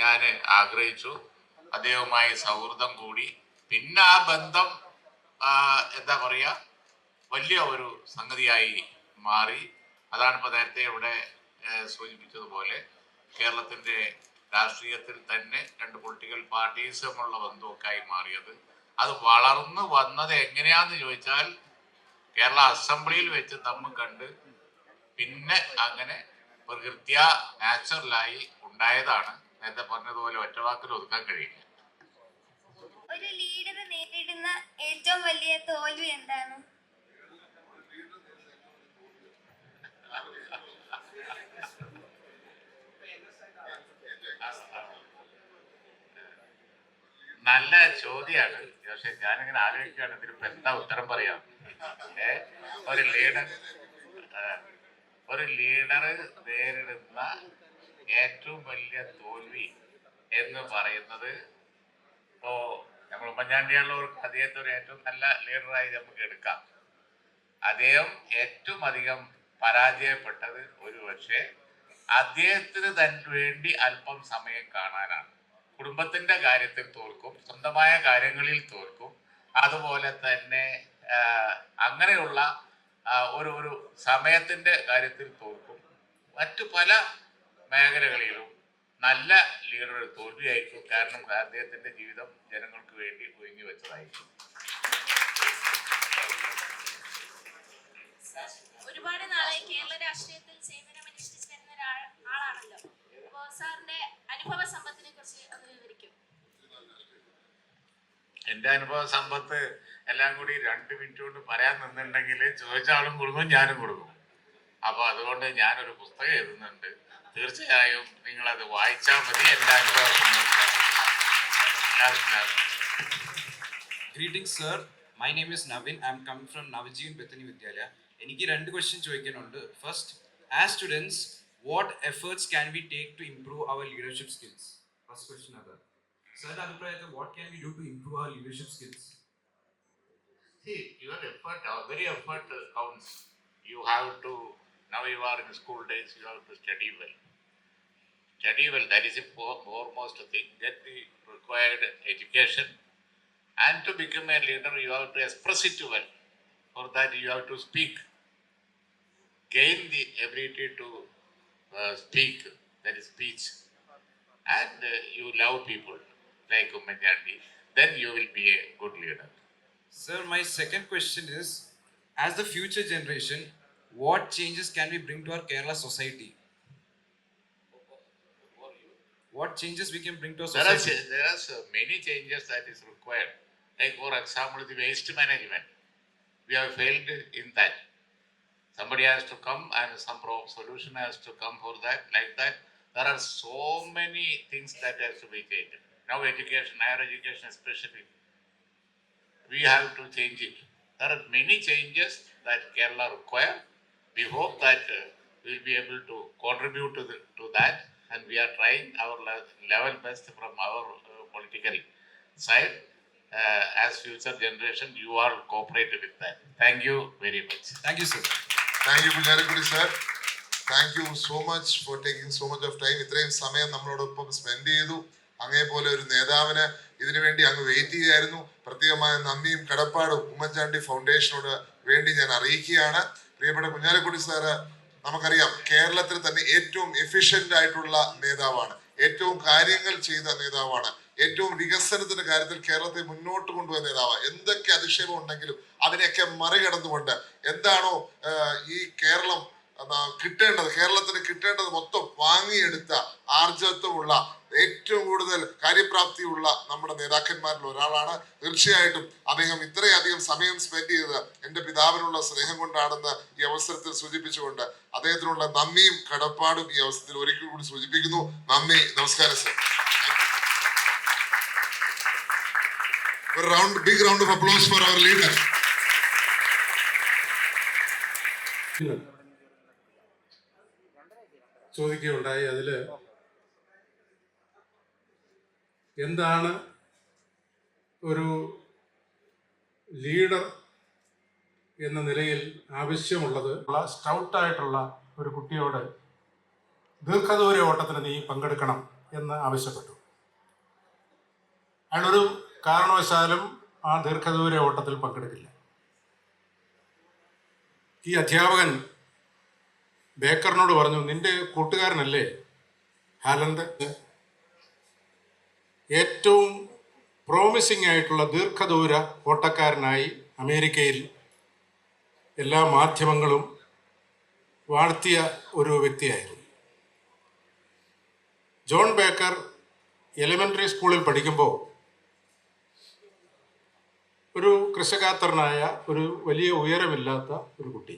ഞാൻ ആഗ്രഹിച്ചു. അദ്ദേഹവുമായി സൗഹൃദം കൂടി. പിന്നെ ആ ബന്ധം എന്താ പറയുക വലിയ ഒരു സംഗതിയായി മാറി. അതാണ് ഇപ്പോൾ നേരത്തെ ഇവിടെ സൂചിപ്പിച്ചതുപോലെ കേരളത്തിന്റെ രാഷ്ട്രീയത്തിൽ തന്നെ രണ്ട് പൊളിറ്റിക്കൽ പാർട്ടീസുമുള്ള ബന്ധമൊക്കെ ആയി മാറിയത്. അത് വളർന്നു വന്നത് എങ്ങനെയാന്ന് ചോദിച്ചാൽ കേരള അസംബ്ലിയിൽ വെച്ച് തമ്മിൽ കണ്ട് പിന്നെ അങ്ങനെ പ്രകൃത്യ നാച്ചുറലായി ഉണ്ടായതാണ്. നേരത്തെ പറഞ്ഞതുപോലെ ഒറ്റവാക്കിൽ ഒതുക്കാൻ കഴിയില്ല ഒരു ലീഡർ നേരിടുന്ന ഏറ്റവും വലിയ തോൽവി എന്താണ്? നല്ല ചോദ്യമാണ് പക്ഷെ ഞാനിങ്ങനെ ആലോചിക്കുകയാണ് ഇതിനിപ്പോ എന്താ ഉത്തരം പറയാം? ഏ ഒരു ലീഡർ ഒരു ലീഡർ നേരിടുന്ന ഏറ്റവും വലിയ തോൽവി എന്ന് പറയുന്നത് ഇപ്പോ നമ്മൾ ഉമ്മൻചാണ്ടിയുള്ളവർക്ക് അദ്ദേഹത്തെ ഒരു ഏറ്റവും നല്ല ലീഡറായി നമുക്ക് എടുക്കാം. അദ്ദേഹം ഏറ്റവും അധികം പരാജയപ്പെട്ടത് ഒരു പക്ഷേ അദ്ദേഹത്തിന് തൻ വേണ്ടി അല്പം സമയം കാണാനാണ്. കുടുംബത്തിന്റെ കാര്യത്തിൽ തോൽക്കും സ്വന്തമായ കാര്യങ്ങളിൽ തോൽക്കും. അതുപോലെ തന്നെ അങ്ങനെയുള്ള ഒരു ഒരു സമയത്തിന്റെ കാര്യത്തിൽ തോൽക്കും. മറ്റു പല മേഖലകളിലും നല്ല ലീഡർ തോൽവിയായിരിക്കും കാരണം അദ്ദേഹത്തിന്റെ ജീവിതം ജനങ്ങൾക്ക് വേണ്ടി ഒഴിഞ്ഞു വെച്ചതായിരിക്കും. ഒരുപാട് നാളായി കേരള രാഷ്ട്രീയത്തിൽ സേവനമനുഷ്ഠിച്ച് വരുന്ന ആളാണല്ലോ. അപ്പോ സാറിന്റെ അനുഭവ സമ്പത്തിനെ കുറിച്ച് ഒന്ന് വിവരിക്കും. എന്റെ അനുഭവ സമ്പത്ത് എല്ലാം കൂടി രണ്ട് മിനിറ്റ് കൊണ്ട് പറയാൻ നിന്നുണ്ടെങ്കിൽ ചോദിച്ച ആളും കൊടുക്കും ഞാനും കൊടുക്കും. അപ്പൊ അതുകൊണ്ട് ഞാനൊരു പുസ്തകം എഴുതുന്നുണ്ട്. തീർച്ചയായും നിങ്ങൾ അത് വായിച്ചാൽ മതി എന്റെ അനുഭവ സമ്പത്ത് എല്ലാവർക്കും Greetings, sir. My name is Navin. I'm coming from Navajeen Bethany Vidyalaya. എനിക്ക് രണ്ട് ക്വസ്റ്റ്യൻ ചോദിക്കാനുണ്ട് first as students what efforts can we take to improve our leadership skills first question അതാണ് സാറിന്റെ അഭിപ്രായത്തിൽ what can we do to improve our leadership skills See, your effort, our very effort uh, counts. You have to, now you are in school days, you have to study well. Well, that is the fore- foremost thing. Get the required education. And to become a leader, you have to express it well. For that, you have to speak. Gain the ability to uh, speak, that is speech. And uh, you love people, like Umajandi, then you will be a good leader. Sir, my second question is as the future generation, what changes can we bring to our Kerala society? What changes we can bring to our There are, society? there are so many changes that is required. Like for example, the waste management. We have failed in that. Somebody has to come and some solution has to come for that. Like that, there are so many things that has to be changed. Now education, higher education especially, we have to change it. There are many changes that Kerala require. We hope that uh, we will be able to contribute to, the, to that and we are trying our le- level best from our uh, political side. Uh, as future generation, you all cooperate with that. Thank you very much. Thank you, sir. Thank you Kunjalikkutty sir thank you so much for taking so much of time ഇത്രയും സമയം നമ്മളോടൊപ്പം spend ചെയ്തു അങ്ങേ പോലെ ഒരു നേതാവിന് ഇതിനു വേണ്ടി അങ്ങ് വെയിറ്റ് ചെയ്യായിരുന്നു പ്രത്യേകമായ നന്ദിയും കടപ്പാടും ഉമ്മൻചാണ്ടി ഫൗണ്ടേഷനോട് വേണ്ടി ഞാൻ അറിയിക്കുകയാണ് പ്രിയപ്പെട്ട കുഞ്ഞാലിക്കുടി സാറ് നമുക്കറിയാം കേരളത്തിൽ തന്നെ ഏറ്റവും എഫിഷ്യന്റ് ആയിട്ടുള്ള നേതാവാണ്. ഏറ്റവും കാര്യങ്ങൾ ചെയ്ത നേതാവാണ്. ഏറ്റവും വികസനത്തിന്റെ കാര്യത്തിൽ കേരളത്തെ മുന്നോട്ട് കൊണ്ടുപോയ നേതാവ്. എന്തൊക്കെ അധിക്ഷേപം ഉണ്ടെങ്കിലും അതിനെയൊക്കെ മറികടന്നുകൊണ്ട് എന്താണോ ഈ കേരളം കിട്ടേണ്ടത് കേരളത്തിന് കിട്ടേണ്ടത് മൊത്തം വാങ്ങിയെടുത്ത ആർജവത്വമുള്ള ഏറ്റവും കൂടുതൽ കാര്യപ്രാപ്തിയുള്ള നമ്മുടെ നേതാക്കന്മാരിൽ ഒരാളാണ്. തീർച്ചയായിട്ടും അദ്ദേഹം ഇത്രയധികം സമയം സ്പെൻഡ് ചെയ്തത് എന്റെ പിതാവിനുള്ള സ്നേഹം കൊണ്ടാണെന്ന് ഈ അവസരത്തിൽ സൂചിപ്പിച്ചുകൊണ്ട് അദ്ദേഹത്തിനുള്ള നന്ദിയും കടപ്പാടും ഈ അവസരത്തിൽ ഒരിക്കൽ കൂടി സൂചിപ്പിക്കുന്നു. നന്ദി. നമസ്കാരം സർ ഒരു റൗണ്ട് ചോദിക്കുകയുണ്ടായി. അതിൽ എന്താണ് ഒരു ലീഡർ എന്ന നിലയിൽ ആവശ്യമുള്ളത്? സ്റ്റൗട്ടായിട്ടുള്ള ഒരു കുട്ടിയോട് ദീർഘദൂര ഓട്ടത്തിന് നീ പങ്കെടുക്കണം എന്ന് ആവശ്യപ്പെട്ടു. അയാളൊരു കാരണവശാലും ആ ദീർഘദൂര ഓട്ടത്തിൽ പങ്കെടുക്കില്ല. ഈ അധ്യാപകൻ ബേക്കറിനോട് പറഞ്ഞു നിന്റെ കൂട്ടുകാരനല്ലേ ഹാലന്ദ്? ഏറ്റവും പ്രോമിസിംഗ് ആയിട്ടുള്ള ദീർഘദൂര ഓട്ടക്കാരനായി അമേരിക്കയിൽ എല്ലാ മാധ്യമങ്ങളും വാഴ്ത്തിയ ഒരു വ്യക്തിയായിരുന്നു. ജോൺ ബേക്കർ എലിമെന്ററി സ്കൂളിൽ പഠിക്കുമ്പോൾ ഒരു കൃഷകാത്തരനായ ഒരു വലിയ ഉയരമില്ലാത്ത ഒരു കുട്ടി.